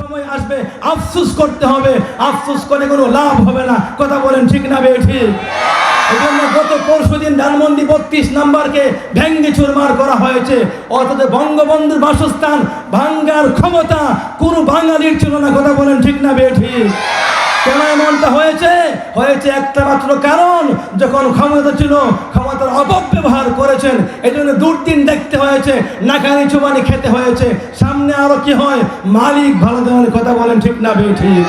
সময় আসবে, আফসুস করতে হবে। আফসুস করে কোনো লাভ হবে না। কথা বলেন ঠিক না বে, ঠিক? এই জন্য গত পরশু দিন ধানমন্ডি বত্রিশ নাম্বারকে ভেঙ্গে চুরমার করা হয়েছে। অথচ বঙ্গবন্ধুর বাসস্থান ভাঙ্গার ক্ষমতা কোনো বাঙালির ছিল না। কথা বলেন ঠিক না বে, ঠিক? কেন এমনটা হয়েছে? হয়েছে একটা মাত্র কারণ, যখন ক্ষমতা ছিল, ক্ষমতার অপব্যবহার করেছেন এই জন্য দুর্দিন দেখতে হয়েছে নাকানি চুবানি খেতে হয়েছে। সামনে আরও কি হয়? মালিক ভালো দেওয়ার কথা বলেন, ঠিক না বে ঠিক।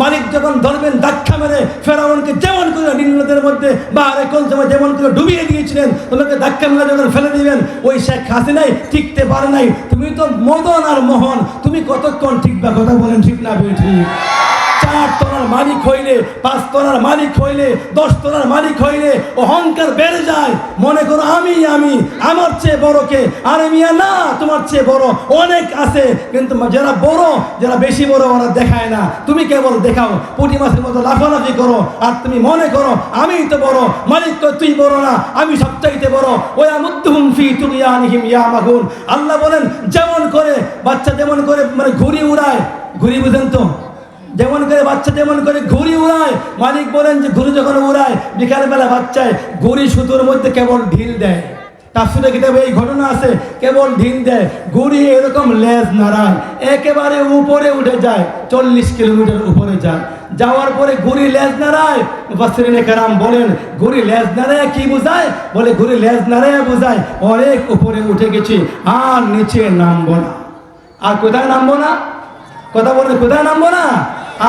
মালিক যখন ধরবেন ধাক্কা মেরে ফেরাউনকে যেমন করে নিম্নদের মধ্যে বা রেকল সময় যেমন করে ডুবিয়ে দিয়েছিলেন, তোমাকে ধাক্কা মেরে যখন ফেলে দিবেন, ওই শেখ হাসিনাই টিকতে পারে নাই। তুমি তো মদন আর মোহন, তুমি কতক্ষণ ঠিকবা কথা বলেন, ঠিক না বে ঠিক। চার মালিক হইলে, পাঁচ তলার মালিক হইলে, দশ তলার মালিক হইলে, অহংকার বেড়ে যায়। মনে করো আমি আমি, আমার চেয়ে বড় কে? আরে মিয়া, না, তোমার চেয়ে বড় অনেক আছে। কিন্তু যারা বড়, যারা বেশি বড়, ওরা দেখায় না। তুমি কেবল দেখাও, পুঁটি মাছের মতো লাফালাফি করো। আর তুমি মনে করো, আমিই তো বড়, মালিক তো তুই বড় না, আমি সবচাইতে বড়। ওই আমুদ্দুহুম ফি তুগিয়ানিহিম ইয়া মাহুন আল্লাহ বলেন, যেমন করে, বাচ্চা যেমন করে মানে ঘুরি উড়ায়। ঘুরি বুঝেন তো? যেমন করে বাচ্চা যেমন করে ঘুড়ি উড়ায়। মালিক বলেন যে ঘুড়ি যখন উড়ায়, বিকালবেলা বাচ্চায় ঘুড়ি সুতোর মধ্যে কেবল ঢিল দেয়। তাফসিরে কিতাবে এই ঘটনা আছে, কেবল ঢিল দেয়। ঘুড়ি এরকম লেজ নাড়ায়, একেবারে উপরে উঠে যায়, চল্লিশ কিলোমিটার উপরে যায়। যাওয়ার পরে ঘুড়ি লেজ নাড়ায়, মুফাসসিরিনে কেরাম বলেন, ঘুড়ি লেজ নাড়ায় কি বোঝায়? বলে, ঘুড়ি লেজ নাড়ায় বোঝায়, অনেক উপরে উঠে গেছি, আর নিচে নামবো না। আর কোথায় নামবো না? কথা বলে কোথায় নামবো না?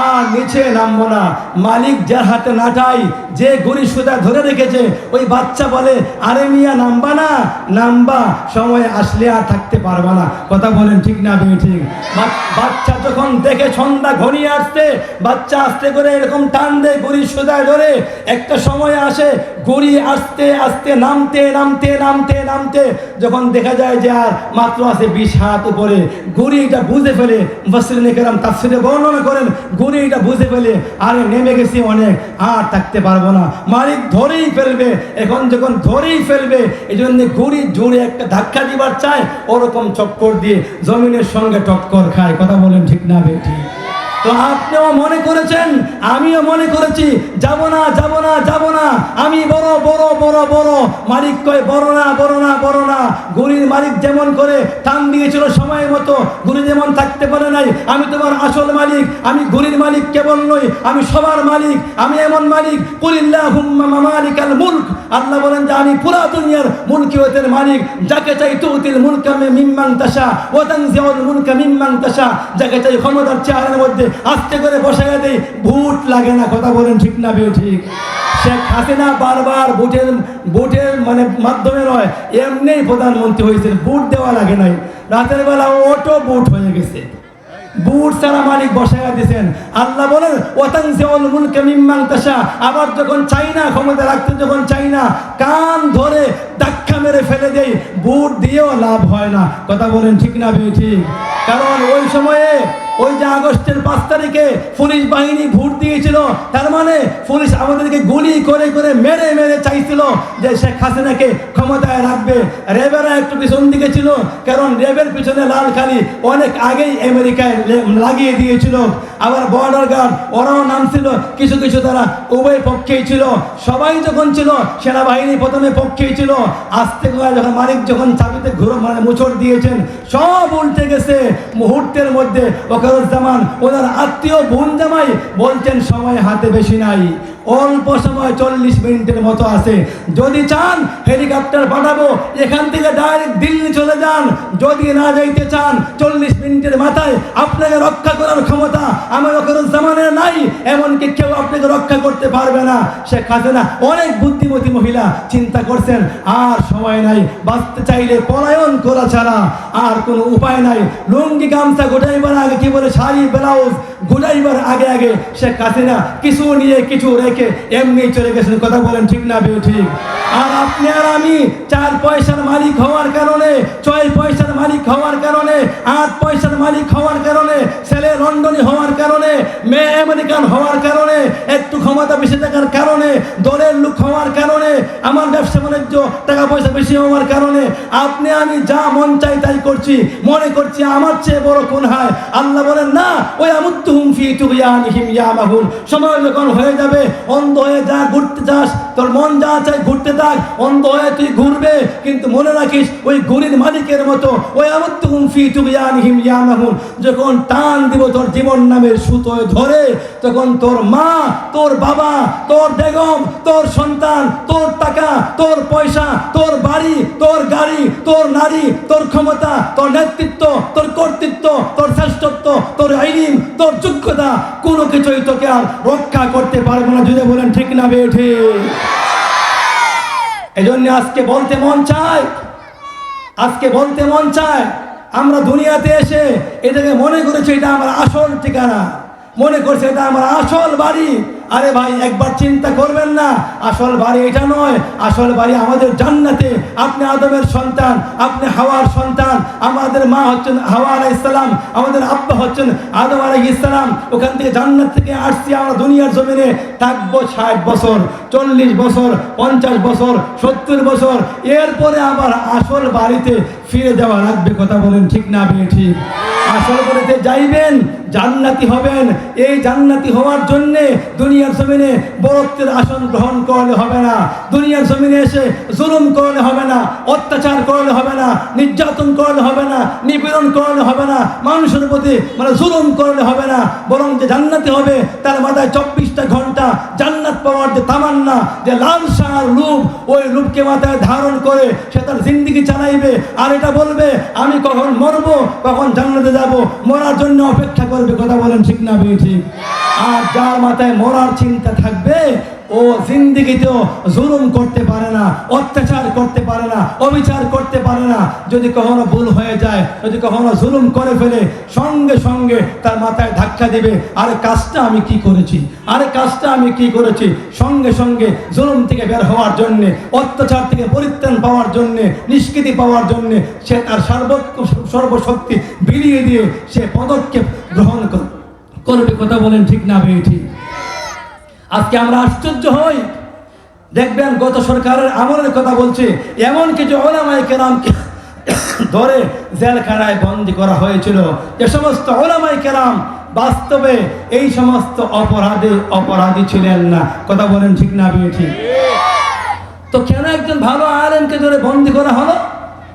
আর নিচে নামবো না। মালিক যার হাতে নাটাই যে গড়ি সুদা ধরে রেখেছে, ওই বাচ্চা বলে, আরে মিয়া, নামবা না। নামবা, সময় আসলে আর থাকতে পারবা না। কথা বলেন ঠিক না বেয়ে ঠিক বাচ্চা যখন দেখে সন্ধ্যা ঘনিয়ে আসতে বাচ্চা আসতে করে এরকম টান দেয় গড়ি সুদায় ধরে, একটা সময় আসে গড়ি আস্তে আস্তে নামতে নামতে নামতে নামতে, যখন দেখা যায় যে আর মাত্র আছে বিশ হাত উপরে গড়ি এটা বুঝে ফেলে বসরিনে কেরাম তার বর্ণনা করেন গড়ি এটা বুঝে ফেলে, আরে নেমে গেছি অনেক, আর থাকতে পারব না। মালিক ধরেই ফেলবে, এখন যখন ধরেই ফেলবে, এই জন্য গুড়ি জোরে একটা ধাক্কা দিবার চায় ওরকম চক্কর দিয়ে জমিনের সঙ্গে টক্কর খায়। কথা বলেন ঠিক না বেঠি তো আপনিও মনে করেছেন, আমিও মনে করেছি, যাব না যাব না যাব না। আমি বড় বড় বড় বড়। মালিক কয়, বড় না বড় না বড় না। গুলির মালিক যেমন করে টান দিয়েছিল সময় মতো, গুলি যেমন থাকতে পারে নাই। আমি তোমার আসল মালিক, আমি গুলির মালিক কেবল নই, আমি সবার মালিক, আমি এমন মালিক। কুলিল্লাহ মালিকাল মুলক। আল্লাহ বলেন যে, আমি পুরা দুনিয়ার মুলকিয়তের মালিক। যাকে চাই তুতিল মুলকা মিম্মাং তাশা ও তানজিউল মুলকা মিম্মাং তাশা। যাকে চাই ক্ষমতার চেয়ারের মধ্যে আস্তে করে বসাইয়া দেই ভোট লাগে না, কথা বলেন ঠিক না বেও ঠিক শেখ হাসিনা বারবার ভোটের ভোটের মানে মাধ্যমে নয় এমনিই প্রধানমন্ত্রী হয়েছেন, ভোট দেওয়া লাগে নাই। রাতের বেলা অটো বুট হয়ে গেছে। বুট সারা মালিক বসাইয়া দিয়েছেন আল্লাহ বলেন ওতাং সেওয়াল মুলকে মিম্মাং তাশা। আবার যখন চাই না ক্ষমতা রাখতে, যখন চাই না কান ধরে ধাক্কা মেরে ফেলে দেই, বুট দিয়েও লাভ হয় না। কথা বলেন ঠিক না বে ঠিক? কারণ ওই সময়ে ওই যে আগস্টের পাঁচ তারিখে পুলিশ বাহিনী ভোট দিয়েছিল, তার মানে পুলিশ আমাদেরকে গুলি করে করে মেরে মেরে চাইছিল যে শেখ হাসিনাকে ক্ষমতায় রাখবে। রেবেরা একটু পিছন দিকে ছিল, কারণ রেবের পিছনে লালখালি অনেক আগেই আমেরিকায় লাগিয়ে দিয়েছিল। আবার বর্ডার গার্ড, ওরাও নাম ছিল কিছু কিছু তারা উভয় পক্ষেই ছিল। সবাই যখন ছিল, সেনাবাহিনী প্রথমে পক্ষেই ছিল। আস্তে করে যখন মালিক যখন চাবিতে ঘুরো মানে মুচড় দিয়েছেন, সব উল্টে গেছে। মুহূর্তের মধ্যে ওকারুজ্জামান ওনার আত্মীয় বোন জামাই বলছেন, সময় হাতে বেশি নাই। অল্প সময় চল্লিশ মিনিটের মতো আছে। যদি চান, হেলিকপ্টার পাঠাবো। এখান থেকে ডাইরেক্ট দিল্লি চলে যান। যদি না যাইতে চান, চল্লিশ মিনিটের মাথায় আপনাকে রক্ষা করার ক্ষমতা আমার জামানের নাই। এমনকি কেউ আপনাকে রক্ষা করতে পারবে না। শেখ হাসিনা অনেক বুদ্ধিমতী মহিলা, চিন্তা করছেন, আর সময় নাই। বাঁচতে চাইলে পলায়ন করা ছাড়া আর কোনো উপায় নাই। লুঙ্গি, গামছা গোটাইবার আগে কি বলে শাড়ি, ব্লাউজ গোটাইবার আগে আগে শেখ হাসিনা কিছু নিয়ে কিছু রেখে এমনি চলে গেছেন, কথা বলেন ঠিক না বেও ঠিক আর আপনি আর আমি চার পয়সার মালিক হওয়ার কারণে, ছয় পয়সার মালিক হওয়ার কারণে, আট পয়সার মালিক হওয়ার কারণে, ছেলে লন্ডনী হওয়ার কারণে, মেয়ে আমেরিকান হওয়ার কারণে, একটু ক্ষমতা বেশি থাকার কারণে, দলের লোক হওয়ার কারণে, আমার ব্যবসা বাণিজ্য টাকা পয়সা বেশি হওয়ার কারণে, আপনি আমি যা মন চাই তাই করছি, মনে করছি আমার চেয়ে বড় কোন হয়? আল্লাহ বলেন, না ওই আমুত্তুহুম ফি সময় যখন হয়ে যাবে অন্ধ হয়ে যা, ঘুরতে যাস। তোর মন যা চাই ঘুরতে থাক অন্ধ হয়ে তুই ঘুরবে, কিন্তু মনে রাখিস ওই ঘুরির মালিকের মতো, ওই আমুত্তুহুম ফি তুগয়ানিহিম ইয়ামাহুন যখন টান দিব তোর জীবন নামের সুতোয় ধরে, তখন তোর মা, তোর বাবা, তোর বেগম, তোর সন্তান, তোর টাকা, তোর পয়সা, তোর বাড়ি, তোর গাড়ি, তোর নারী, তোর ক্ষমতা, তোর নেতৃত্ব, তোর কর্তৃত্ব, তোর শ্রেষ্ঠত্ব, তোর আইন, তোর যোগ্যতা, কোনো কিছুই তোকে আর রক্ষা করতে পারবে না। যদি বলেন, ঠিক না বেঠে এই জন্য আজকে বলতে মন চায়, আজকে বলতে মন চায়, আমরা দুনিয়াতে এসে এটাকে মনে করেছি, এটা আমার আসল ঠিকানা। মনে করছে, এটা আমার আসল বাড়ি। আরে ভাই, একবার চিন্তা করবেন না। আসল বাড়ি এটা নয়। আসল বাড়ি আমাদের জান্নাতে। আপনি আদমের সন্তান, আপনি হাওয়ার সন্তান। আমাদের মা হচ্ছেন হাওয়া আলাই ইসলাম আমাদের আব্বা হচ্ছেন আদম আলাই ইসলাম ওখান থেকে জান্নাত থেকে আসছি আমরা দুনিয়ার জমিনে। থাকব ষাট বছর, চল্লিশ বছর, পঞ্চাশ বছর, সত্তর বছর। এরপরে আবার আসল বাড়িতে ফিরে যাওয়া লাগবে কথা বলেন, ঠিক না বে ঠিক আসল বাড়িতে যাইবেন, জান্নাতি হবেন। এই জান্নাতি হওয়ার জন্যে দুনিয়ার জমিনে বরত্বের আসন গ্রহণ করলে হবে না। দুনিয়ার জমিনে এসে জুলুম করলে হবে না, অত্যাচার করলে হবে না, নির্যাতন করলে হবে না, নিপীড়ন করলে হবে না, মানুষের প্রতি মানে জুলুম করলে হবে না। বরং যে জান্নাতি হবে, তার মাথায় চব্বিশটা ঘণ্টা জান্নাত পাওয়ার যে তামান্না, যে লালসার লুপ, ওই লুপকে মাথায় ধারণ করে সে তার জিন্দিগি চালাইবে। আর এটা বলবে, আমি কখন মরবো, কখন জান্নাতে যাব, মরার জন্য অপেক্ষা করবে, কথা বলেন ঠিক না পেয়েছি আর যার মাথায় মরার চিন্তা থাকবে ও জিন্দিগিতেও জুলুম করতে পারে না, অত্যাচার করতে পারে না, অবিচার করতে পারে না। যদি কখনো ভুল হয়ে যায়, যদি কখনো জুলুম করে ফেলে, সঙ্গে সঙ্গে তার মাথায় ধাক্কা দেবে, আরে কাজটা আমি কি করেছি? আরে কাজটা আমি কি করেছি? সঙ্গে সঙ্গে জুলুম থেকে বের হওয়ার জন্যে, অত্যাচার থেকে পরিত্রাণ পাওয়ার জন্যে, নিষ্কৃতি পাওয়ার জন্যে সে তার সর্বোচ্চ সর্বশক্তি বিলিয়ে দিয়ে সে পদক্ষেপ গ্রহণ কর- করবে। কথা বলেন ঠিক না, ভাই, ঠিক। আজকে আমরা আশ্চর্য হই। দেখবেন, গত সরকারের আমলের কথা বলছে। এমন কিছু ওলামাই কেরামকে ধরে জেলখানায় বন্দি করা হয়েছিল, যে সমস্ত ওলামাই কেরাম বাস্তবে এই সমস্ত অপরাধে অপরাধী ছিলেন না। কথা বলেন ঠিক না বিয়ে ঠিক? তো কেন একজন ভালো আলেমকে ধরে বন্দি করা হলো?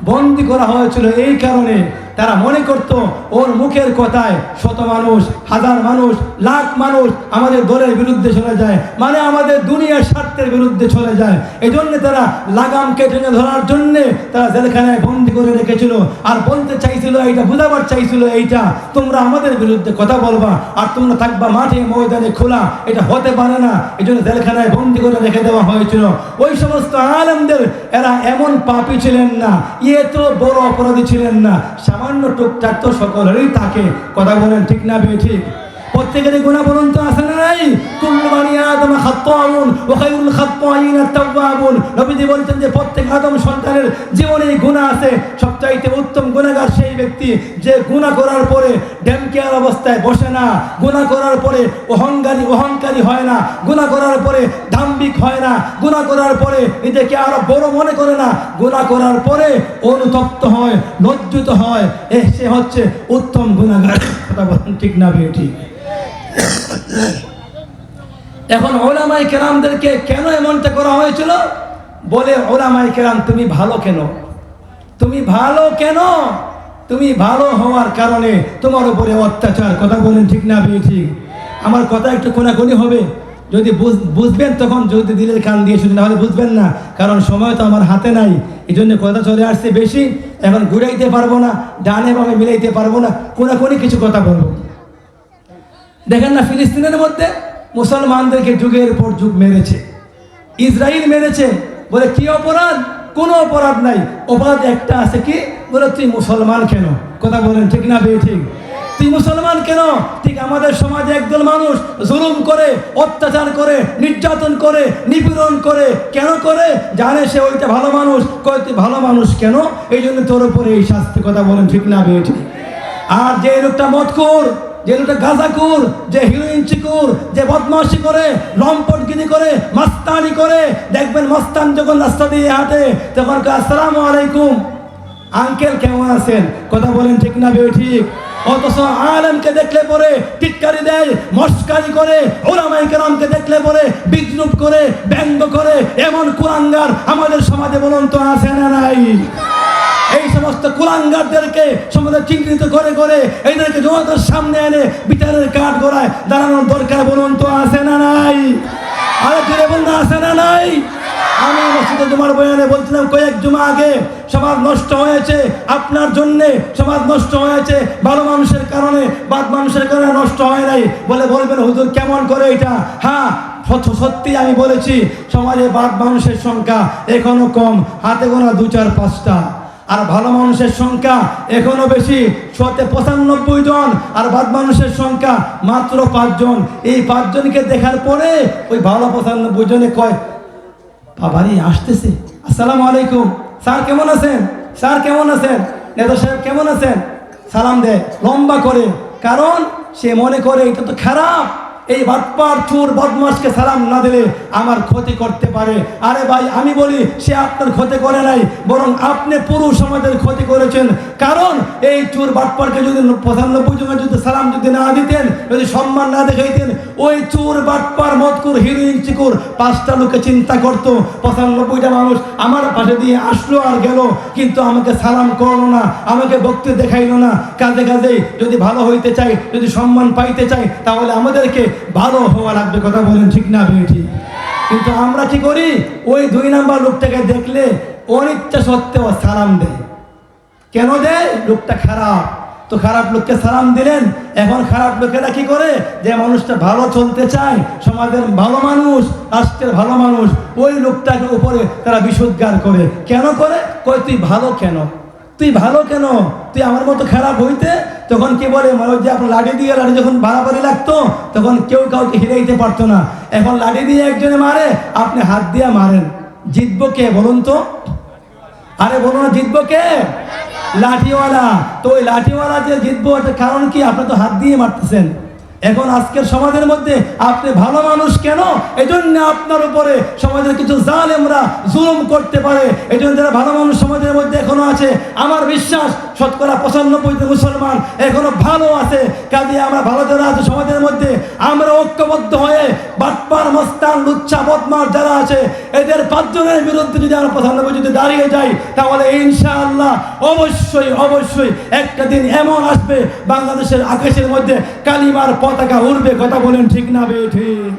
বন্দি করা হয়েছিল এই কারণে তারা মনে করত, ওর মুখের কথায় শত মানুষ, হাজার মানুষ, লাখ মানুষ আমাদের দলের বিরুদ্ধে চলে যায়। মানে আমাদের দুনিয়ার স্বার্থের বিরুদ্ধে চলে যায়। এই জন্য তারা লাগাম কেটে ধরার জন্যে তারা জেলখানায় বন্দি করে রেখেছিল। আর বলতে চাইছিল এইটা, বুঝাবার চাইছিল এইটা, তোমরা আমাদের বিরুদ্ধে কথা বলবা আর তোমরা থাকবা মাঠে, ময়দানে, খোলা। এটা হতে পারে না। এই জন্য জেলখানায় বন্দি করে রেখে দেওয়া হয়েছিল। ওই সমস্ত আলেমদের এরা এমন পাপি ছিলেন না। ইয়ে তো বড় অপরাধী ছিলেন না। সামান্য টুকটাক তো সকলেরই থাকে কথা বলেন, ঠিক না বে ঠিক প্রত্যেকেরই গুণা বলুন তো আসে না নাই? কুল্লু বানি আদম খাত্তাউন ওয়া খায়রুল আত-তাওয়াবুন নবীজি যে প্রত্যেক আদম সন্তানের জীবনে গুনাহ আছে। সবচাইতে উত্তম গুনাহগার সেই ব্যক্তি যে গুনাহ করার পরে ড্যামকেয়ার অবস্থায় বসে না। গুণা করার পরে অহংকারী অহংকারী হয় না। গুণা করার পরে দাম্ভিক হয় না। গুণা করার পরে নিজেকে আরও বড় মনে করে না। গুণা করার পরে অনুতপ্ত হয়, লজ্জিত হয়। এ সে হচ্ছে উত্তম বলেন ঠিক না ঠিক এখন ওলামাই কেরামদেরকে কেন এমনটা করা হয়েছিল? বলে ওলামাই কেরাম, তুমি ভালো কেন? তুমি ভালো কেন? তুমি ভালো হওয়ার কারণে তোমার উপরে অত্যাচার, কথা বলেন ঠিক না ঠিক আমার কথা একটু কোনাকুনি হবে। যদি বুঝ- বুঝবেন তখন যদি দিলের কান দিয়ে শুনে, নাহলে বুঝবেন না, কারণ সময় তো আমার হাতে নাই। এই জন্য কথা চলে আসছে বেশি, এখন ঘুরাইতে পারব না, ডানে বামে মিলাইতে পারব না, কোনাকুনি কিছু কথা বলব। দেখেন না ফিলিস্তিনের মধ্যে মুসলমানদেরকে যুগের পর যুগ মেরেছে। ইসরায়েল মেরেছে, বলে কি অপরাধ? কোনো অপরাধ নাই। অপরাধ একটা আছে কি? বলে, তুই মুসলমান কেন? কথা বলেন, ঠিক না বে ঠিক তুই মুসলমান কেন? ঠিক আমাদের সমাজে একদল মানুষ জুলুম করে, অত্যাচার করে, নির্যাতন করে, নিপীড়ন করে। কেন করে? জানে সে ওইটা ভালো মানুষ। কয়, তুই ভালো মানুষ কেন? এই জন্য তোর উপরে এই শাস্তি কথা বলেন, ঠিক না বে ঠিক আর যে লোকটা মতখোর যে লোকটা গাঁজাকুর যে হিরোইন চিকুর যে বদমাশি করে, লম্পটগিরি করে, মাস্তানি করে, দেখবেন মস্তান যখন রাস্তা দিয়ে হাঁটে, তখন আসসালামু আলাইকুম। আঙ্কেল কেমন আছেন? কথা বলেন ঠিক না বে ঠিক? অথচ আলমকে দেখলে পরে টিটকারি দেয়, মস্কারি করে ওলামাই কেরামকে দেখলে পরে বিদ্রুপ করে, ব্যঙ্গ করে, এমন কুরাঙ্গার আমাদের সমাজে বলুন তো আছে না নাই? এই সমস্ত কুলাঙ্গারদেরকে সমাজে চিহ্নিত করে করে এইদেরকে জনতার সামনে এনে বিচারের কাঠ গড়ায় দাঁড়ানোর দরকার বলুন তো আছে না নাই? আরে ফিরে বলুন আছে না নাই? আমি মসজিদে জুমার বয়ানে বলছিলাম, কয়েক জুমা আগে সমাজ নষ্ট হয়েছে, আপনার জন্যে সমাজ নষ্ট হয়েছে ভালো মানুষের কারণে, বাদ মানুষের কারণে নষ্ট হয় নাই। বলে বলবেন, হুজুর, কেমন করে এটা? হ্যাঁ সত্যি আমি বলেছি, সমাজে বাদ মানুষের সংখ্যা এখনও কম, হাতে গোনা দু চার পাঁচটা। আর ভালো মানুষের সংখ্যা এখনও বেশি, শতে পঁচানব্বই জন, আর বাদ মানুষের সংখ্যা মাত্র পাঁচজন। এই পাঁচজনকে দেখার পরে ওই ভালো পঁচানব্বই জনে কয় বাবারি, আসতেছে। আসসালামু আলাইকুম। স্যার, কেমন আছেন? স্যার, কেমন আছেন? নেতা সাহেব, কেমন আছেন? সালাম দেয় লম্বা করে। কারণ সে মনে করে এটা তো খারাপ। এই বাটপার চোর বদমাসকে সালাম না দিলে আমার ক্ষতি করতে পারে। আরে ভাই, আমি বলি, সে আপনার ক্ষতি করে নাই, বরং আপনি পুরো সমাজের ক্ষতি করেছেন। কারণ এই চোর বাটপারকে যদি পঁচানব্বই জনের যদি সালাম যদি না দিতেন, যদি সম্মান না দেখাইতেন ওই চোর বাটপার মতকুর হিরোইন চিকুর, পাঁচটা লোকে চিন্তা করতো, পঁচানব্বইটা মানুষ আমার পাশে দিয়ে আসলো আর গেল, কিন্তু আমাকে সালাম করল না, আমাকে ভক্তি দেখাইলো না। কাজে কাজে যদি ভালো হইতে চাই, যদি সম্মান পাইতে চাই, তাহলে আমাদেরকে ভালো হওয়া লাগবে, কথা বলেন ঠিক না বেঠি কিন্তু আমরা কি করি? ওই দুই নাম্বার লোকটাকে দেখলে অনিচ্ছা সত্ত্বেও সালাম দেয়। কেন দেয়? লোকটা খারাপ। তো খারাপ লোককে সালাম দিলেন। এখন খারাপ লোকেরা কি করে? যে মানুষটা ভালো চলতে চায়, সমাজের ভালো মানুষ, রাষ্ট্রের ভালো মানুষ, ওই লোকটাকে উপরে তারা বিশুদ্ধার করে। কেন করে? কয়, তুই ভালো কেন? তুই ভালো কেন? তুই আমার মতো খারাপ হইতে? তখন কি বলে মানে যে আপনার লাঠি দিয়ে লাঠি যখন বাড়াবাড়ি লাগতো, তখন কেউ কাউকে হিরাইতে পারতো না। এখন লাঠি দিয়ে একজনে মারে, আপনি হাত দিয়ে মারেন। জিতবো কে বলুন তো? আরে বলো না, জিতবো কে? লাঠিওয়ালা। তো ওই লাঠিওয়ালা যে জিতবো একটা কারণ কি? আপনি তো হাত দিয়ে মারতেছেন। এখন আজকের সমাজের মধ্যে আপনি ভালো মানুষ কেন? এই জন্য আপনার উপরে সমাজের কিছু জালেমরা জুলুম করতে পারে। এই জন্য যারা ভালো মানুষ সমাজের মধ্যে এখনও আছে, আমার বিশ্বাস, শতকরা পঁচানব্বই মুসলমান এখনও ভালো আছে। কাজে আমরা ভালো যারা আছে সমাজের মধ্যে, আমরা ঐক্যবদ্ধ হয়ে বাটপার, মস্তান, লুচ্ছা বদমার যারা আছে, এদের পাঁচজনের বিরুদ্ধে যদি আমরা পঁচানব্বই যদি দাঁড়িয়ে যাই, তাহলে ইনশাআল্লাহ অবশ্যই অবশ্যই একটা দিন এমন আসবে বাংলাদেশের আকাশের মধ্যে কালিমার পতাকা উড়বে কথা বলেন ঠিক না বে ঠিক।